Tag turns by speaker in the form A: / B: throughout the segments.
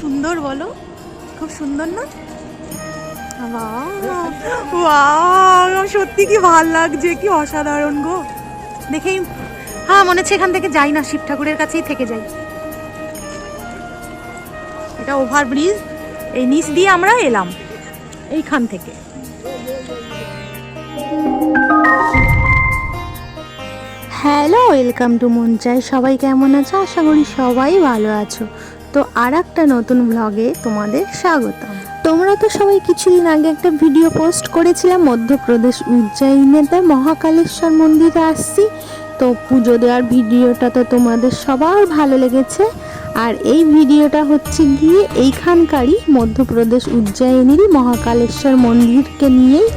A: সুন্দর বলো। খুব সুন্দর না? ওয়াও সত্যি কি ভালো লাগছে, কি অসাধারণ গো। দেখেই হ্যাঁ মনে হচ্ছে এখান থেকে যাই না, শিব ঠাকুরের কাছেই থেকে যাই। এটা ওভার ব্রিজ এই নিচ দিয়ে আমরা এলাম, এইখান থেকে। হ্যালো, ওয়েলকাম টু মঞ্চাই সবাই কেমন আছো? আশা করি সবাই ভালো আছো। তো আর একটা নতুন ব্লগে তোমাদের স্বাগত তোমরা তো সবাই কিছুদিন আগে একটা ভিডিও পোস্ট করেছিলাম, মধ্যপ্রদেশ উজ্জয়িনেতে মহাকালেশ্বর মন্দিরে আসছি। তো পুজো দেওয়ার ভিডিওটা তো তোমাদের সবার ভালো লেগেছে। আর এই ভিডিওটা হচ্ছে গিয়ে এইখানকারই মধ্যপ্রদেশ উজ্জয়িনীরই মহাকালেশ্বর মন্দিরকে নিয়েই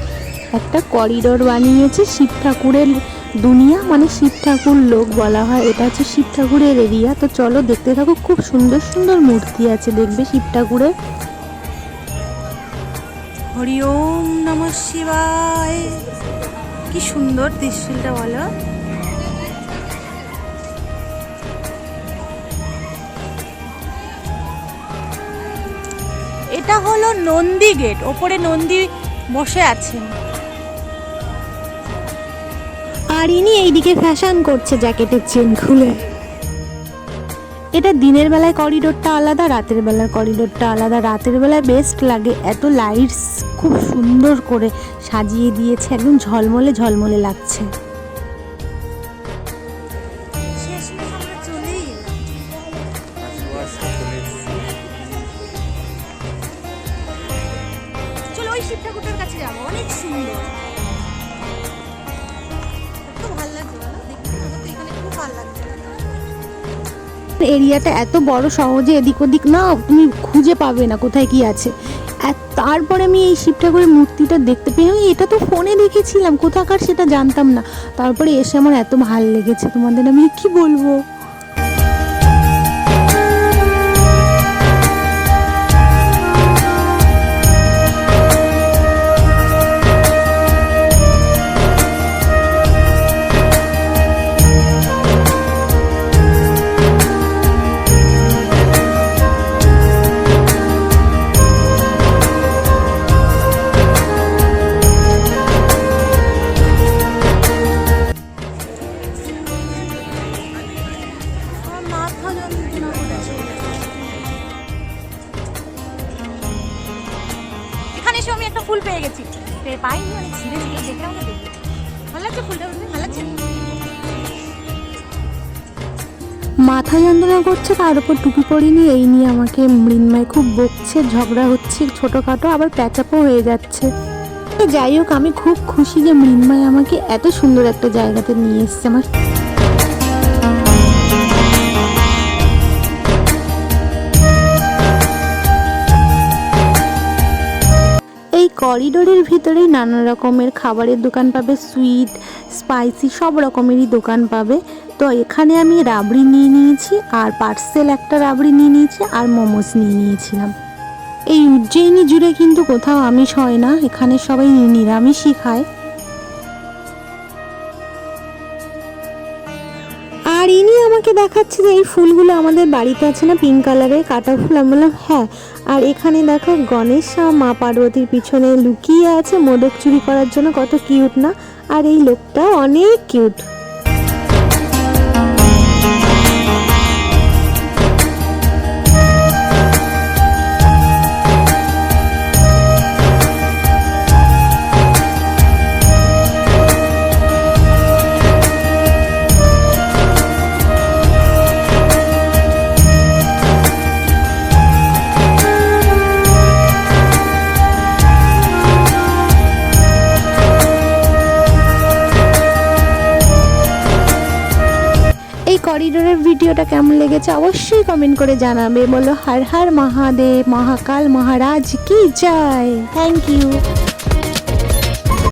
A: একটা করিডোর বানিয়েছে শিব ঠাকুরের দুনিয়া মানে শিব ঠাকুর, লোক বলা হয়। এটা হচ্ছে শিব ঠাকুরের এরিয়া তো চলো দেখতে থাকো, খুব সুন্দর সুন্দর মূর্তি আছে। দেখবে শিব ঠাকুরের। হরি ওম নম শিবায়। কি সুন্দর দৃশ্যটা বলো। এটা হলো নন্দী গেট। ওপরে নন্দী বসে আছেন। আর ইনি এইদিকে ফ্যাশন করছে জ্যাকেটের চেন খুলে এটা দিনের বেলায় করিডোরটা আলাদা, রাতের বেলার করিডোরটা আলাদা। রাতের বেলায় বেস্ট লাগে, এত লাইটস খুব সুন্দর করে সাজিয়ে দিয়েছে, একদম ঝলমলে ঝলমলে লাগছে। অনেক সুন্দর। এরিয়াটা এত বড় সহজে এদিক ওদিক না, তুমি খুঁজে পাবে না কোথায় কি আছে। তারপরে আমি এই শিব ঠাকুরের মূর্তিটা দেখতে পেয়ে আমি এটা তো ফোনে দেখেছিলাম, কোথাকার সেটা জানতাম না। তারপরে এসে আমার এত ভালো লেগেছে তোমাদের, আমি কি বলব? এখানে এসে আমি একটা ফুল পেয়ে গেছি। পেয়ে অনেক ছিঁড়ে দেখি ভালো লাগছে ফুলটা ভালো লাগছে? মাথা যন্ত্রণা করছে, তার উপর টুপি পরিনি এই নিয়ে আমাকে মৃন্ময় খুব বকছে, ঝগড়া হচ্ছে, ছোটোখাটো আবার প্যাচাপও হয়ে যাচ্ছে। যাই হোক, আমি খুব খুশি যে মৃন্ময় আমাকে এত সুন্দর একটা জায়গাতে নিয়ে এসছে। আমার করিডোরের ভিতরে নানা রকমের খাবারের দোকান পাবে, সুইট, স্পাইসি, সব রকমেরই দোকান পাবে। তো এখানে আমি রাবড়ি নিয়ে নিয়েছি, আর পার্সেল একটা রাবড়ি নিয়ে নিয়েছি, আর মোমোস নিয়ে নিয়েছিলাম। এই উজ্জয়িনী জুড়ে কিন্তু কোথাও আমিষ হয় না, এখানে সবাই নিরামিষই খায়। দেখাচ্ছে যে এই ফুলগুলো আমাদের বাড়িতে আছে না পিঙ্ক কালারের কাটা ফুল। আমি বললাম হ্যাঁ। আর এখানে দেখো গণেশ, মা পার্বতীর পিছনে লুকিয়ে আছে মোদক চুরি করার জন্য, কত কিউট না? আর এই লোকটা অনেক কিউট ভিডিওটা কেমন লেগেছে অবশ্যই কমেন্ট করে জানাবে। বলো হর হর মহাদেব, মহাকাল মহারাজ, কি জয়? Thank you